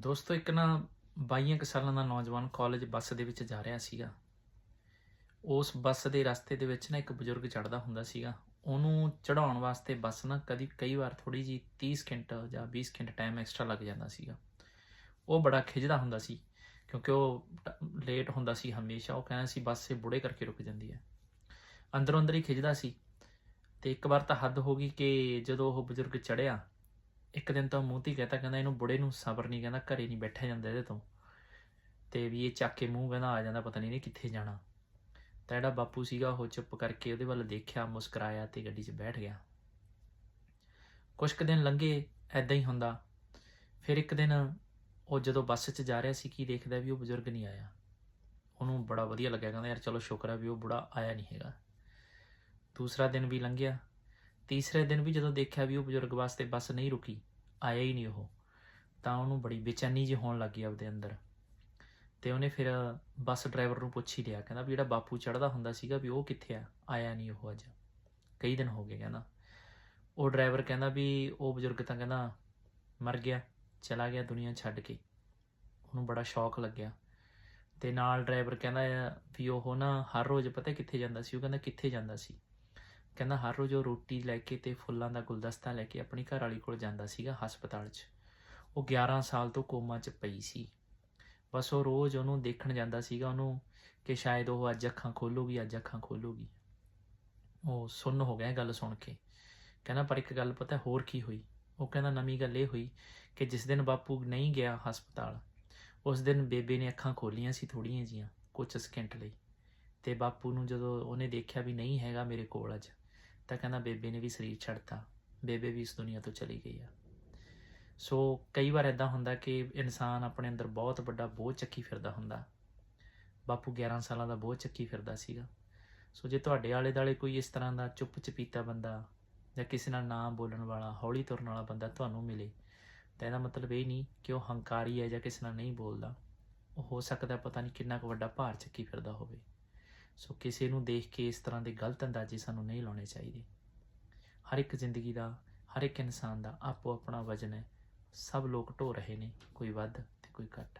ਦੋਸਤੋ, ਇੱਕ ਨਾ 22 ਕੁ ਸਾਲਾਂ ਦਾ ਨੌਜਵਾਨ ਕਾਲਜ ਬੱਸ ਦੇ ਵਿੱਚ ਜਾ ਰਿਹਾ ਸੀਗਾ। ਉਸ ਬੱਸ ਦੇ ਰਸਤੇ ਦੇ ਵਿੱਚ ਨਾ ਇੱਕ ਬਜ਼ੁਰਗ ਚੜਦਾ ਹੁੰਦਾ ਸੀਗਾ। ਉਹਨੂੰ ਚੜਾਉਣ ਵਾਸਤੇ ਬੱਸ ਨਾ ਕਦੀ ਕਈ ਵਾਰ ਥੋੜੀ ਜੀ 30 ਸਕਿੰਟ ਜਾਂ 20 ਸਕਿੰਟ ਟਾਈਮ ਐਕਸਟਰਾ ਲੱਗ ਜਾਂਦਾ ਸੀਗਾ। ਉਹ ਬੜਾ ਖਿਜਦਾ ਹੁੰਦਾ ਸੀ, ਕਿਉਂਕਿ ਉਹ ਲੇਟ ਹੁੰਦਾ ਸੀ ਹਮੇਸ਼ਾ। ਉਹ ਕਹਿੰਦਾ ਸੀ, ਬੱਸ ਸੇ ਬੁੜੇ ਕਰਕੇ ਰੁਕ ਜਾਂਦੀ ਹੈ। ਅੰਦਰੋਂ ਅੰਦਰ ਹੀ ਖਿਜਦਾ ਸੀ। ਤੇ ਇੱਕ ਵਾਰ ਤਾਂ ਹੱਦ ਹੋ ਗਈ ਕਿ ਜਦੋਂ ਉਹ ਬਜ਼ੁਰਗ ਚੜਿਆ ਇੱਕ ਦਿਨ ਤਾਂ ਮੂੰਹ ਤੇ ਹੀ ਕਹਤਾ ਕਹਿੰਦਾ ਇਹਨੂੰ ਬੁੜੇ ਨੂੰ ਸਬਰ ਨਹੀਂ ਕਹਿੰਦਾ ਘਰੇ ਨਹੀਂ ਬੈਠਿਆ ਜਾਂਦਾ ਇਹਦੇ ਤੋਂ। ਤੇ ਵੀ ਇਹ ਚੱਕ ਕੇ ਮੂੰਹ ਕਹਿੰਦਾ ਆ ਜਾਂਦਾ, ਪਤਾ ਨਹੀਂ ਨੇ ਕਿੱਥੇ ਜਾਣਾ। ਤਾਂ ਜਿਹੜਾ ਬਾਪੂ ਸੀਗਾ ਉਹ ਚੁੱਪ ਕਰਕੇ ਉਹਦੇ ਵੱਲ ਦੇਖਿਆ, ਮੁਸਕਰਾਇਆ ਤੇ ਗੱਡੀ 'ਚ ਬੈਠ ਗਿਆ। ਕੁਝ ਕੁ ਦਿਨ ਲੰਘੇ ਐਦਾਂ ਹੀ ਹੁੰਦਾ। ਫਿਰ ਇੱਕ ਦਿਨ ਉਹ ਜਦੋਂ ਬੱਸ 'ਚ ਜਾ ਰਿਹਾ ਸੀ, ਕੀ ਦੇਖਦਾ ਵੀ ਉਹ ਬਜ਼ੁਰਗ ਨਹੀਂ ਆਇਆ। ਉਹਨੂੰ ਬੜਾ ਵਧੀਆ ਲੱਗਿਆ, ਕਹਿੰਦਾ ਯਾਰ ਚਲੋ ਸ਼ੁਕਰ ਹੈ ਵੀ ਉਹ ਬੁੜਾ ਆਇਆ ਨਹੀਂ ਹੈਗਾ। ਦੂਸਰਾ ਦਿਨ ਵੀ ਲੰਘਿਆ। ਤੀਸਰੇ ਦਿਨ ਵੀ ਜਦੋਂ ਦੇਖਿਆ ਵੀ ਉਹ ਬਜ਼ੁਰਗ ਵਾਸਤੇ ਬੱਸ ਨਹੀਂ ਰੁਕੀ, ਆਇਆ ਹੀ ਨਹੀਂ ਉਹ, ਤਾਂ ਉਹਨੂੰ ਬੜੀ ਬੇਚੈਨੀ ਜਿਹੀ ਹੋਣ ਲੱਗੀ ਆਪਦੇ ਅੰਦਰ। ਤੇ ਉਹਨੇ ਫਿਰ ਬੱਸ ਡਰਾਈਵਰ ਨੂੰ ਪੁੱਛ ਹੀ ਲਿਆ, ਕਹਿੰਦਾ ਵੀ ਜਿਹੜਾ ਬਾਪੂ ਚੜਦਾ ਹੁੰਦਾ ਸੀਗਾ ਵੀ ਉਹ ਕਿੱਥੇ ਆ? ਆਇਆ ਨਹੀਂ ਉਹ ਅੱਜ। ਕਈ ਦਿਨ ਹੋ ਗਏ ਕਹਿੰਦਾ। ਉਹ ਡਰਾਈਵਰ ਕਹਿੰਦਾ ਵੀ ਉਹ ਬਜ਼ੁਰਗ ਤਾਂ ਕਹਿੰਦਾ ਮਰ ਗਿਆ, ਚਲਾ ਗਿਆ ਦੁਨੀਆ ਛੱਡ ਕੇ। ਉਹਨੂੰ ਬੜਾ ਸ਼ੌਕ ਲੱਗਿਆ। ਤੇ ਨਾਲ ਡਰਾਈਵਰ ਕਹਿੰਦਾ ਆ ਵੀ ਉਹ ਨਾ ਹਰ ਰੋਜ਼ ਪਤਾ ਕਿੱਥੇ ਜਾਂਦਾ ਸੀ? ਉਹ ਕਹਿੰਦਾ ਕਿੱਥੇ ਜਾਂਦਾ ਸੀ? ਕਹਿੰਦਾ ਹਰ ਰੋਜ਼ ਉਹ ਰੋਟੀ ਲੈ ਕੇ ਤੇ ਫੁੱਲਾਂ ਦਾ ਗੁਲਦਸਤਾ ਲੈ ਕੇ ਆਪਣੀ ਘਰ ਵਾਲੀ ਕੋਲ ਜਾਂਦਾ ਸੀਗਾ ਹਸਪਤਾਲ 'ਚ। ਉਹ 11 ਸਾਲ ਤੋਂ ਕੋਮਾ 'ਚ ਪਈ ਸੀ। ਬਸ ਉਹ ਰੋਜ਼ ਉਹਨੂੰ ਦੇਖਣ ਜਾਂਦਾ ਸੀਗਾ, ਉਹਨੂੰ ਕਿ ਸ਼ਾਇਦ ਉਹ ਅੱਜ ਅੱਖਾਂ ਖੋਲੂਗੀ, ਅੱਜ ਅੱਖਾਂ ਖੋਲੂਗੀ। ਉਹ ਸੁੰਨ ਹੋ ਗਿਆ ਗੱਲ ਸੁਣ ਕੇ। ਕਹਿੰਦਾ, ਪਰ ਇੱਕ ਗੱਲ ਪਤਾ, ਹੋਰ ਕੀ ਹੋਈ? ਉਹ ਕਹਿੰਦਾ, ਨਵੀਂ ਗੱਲ ਇਹ ਹੋਈ ਕਿ ਜਿਸ ਦਿਨ ਬਾਪੂ ਨਹੀਂ ਗਿਆ ਹਸਪਤਾਲ, ਉਸ ਦਿਨ ਬੇਬੇ ਨੇ ਅੱਖਾਂ ਖੋਲੀਆਂ ਸੀ ਥੋੜੀਆਂ ਜੀਆਂ ਕੁਝ ਸਕਿੰਟ ਲਈ। ਤੇ ਬਾਪੂ ਨੂੰ ਜਦੋਂ ਉਹਨੇ ਦੇਖਿਆ ਵੀ ਨਹੀਂ ਹੈਗਾ ਮੇਰੇ ਕੋਲ ਅੱਜ ਤਾਂ ਕਹਿੰਦਾ, ਬੇਬੇ ਨੇ ਵੀ ਸਰੀਰ ਛੱਡਤਾ। ਬੇਬੇ ਵੀ ਇਸ ਦੁਨੀਆ ਤੋਂ ਚਲੀ ਗਈ ਆ। ਸੋ ਕਈ ਵਾਰ ਇਦਾਂ ਹੁੰਦਾ ਕਿ ਇਨਸਾਨ ਆਪਣੇ ਅੰਦਰ ਬਹੁਤ ਵੱਡਾ ਬੋਝ ਚੱਕੀ ਫਿਰਦਾ ਹੁੰਦਾ। ਬਾਪੂ 11 ਸਾਲਾਂ ਦਾ ਬੋਝ ਚੱਕੀ ਫਿਰਦਾ ਸੀਗਾ। ਸੋ ਜੇ ਤੁਹਾਡੇ ਆਲੇ ਦਾਲੇ ਕੋਈ ਇਸ ਤਰ੍ਹਾਂ ਦਾ ਚੁੱਪ ਚਪੀਤਾ ਬੰਦਾ ਜਾਂ ਕਿਸੇ ਨਾਲ ਨਾ ਬੋਲਣ ਵਾਲਾ, ਹੌਲੀ ਤੁਰਨ ਵਾਲਾ ਬੰਦਾ ਤੁਹਾਨੂੰ ਮਿਲੇ, ਤਾਂ ਇਹਦਾ ਮਤਲਬ ਇਹ ਨਹੀਂ ਕਿ ਉਹ ਹੰਕਾਰੀ ਹੈ ਜਾਂ ਕਿਸੇ ਨਾਲ ਨਹੀਂ ਬੋਲਦਾ। ਉਹ ਹੋ ਸਕਦਾ ਪਤਾ ਨਹੀਂ ਕਿੰਨਾ ਕੁ ਵੱਡਾ ਭਾਰ ਚੱਕੀ ਫਿਰਦਾ ਹੋਵੇ। ਸੋ ਕਿਸੇ ਨੂੰ ਦੇਖ ਕੇ ਇਸ ਤਰ੍ਹਾਂ ਦੇ ਗਲਤ ਅੰਦਾਜ਼ੇ ਸਾਨੂੰ ਨਹੀਂ ਲਾਉਣੇ ਚਾਹੀਦੇ। ਹਰ ਇੱਕ ਜ਼ਿੰਦਗੀ ਦਾ, ਹਰ ਇੱਕ ਇਨਸਾਨ ਦਾ ਆਪੋ ਆਪਣਾ ਵਜਨ ਹੈ। ਸਭ ਲੋਕ ਢੋ ਰਹੇ ਨੇ, ਕੋਈ ਵੱਧ ਤੇ ਕੋਈ ਘੱਟ।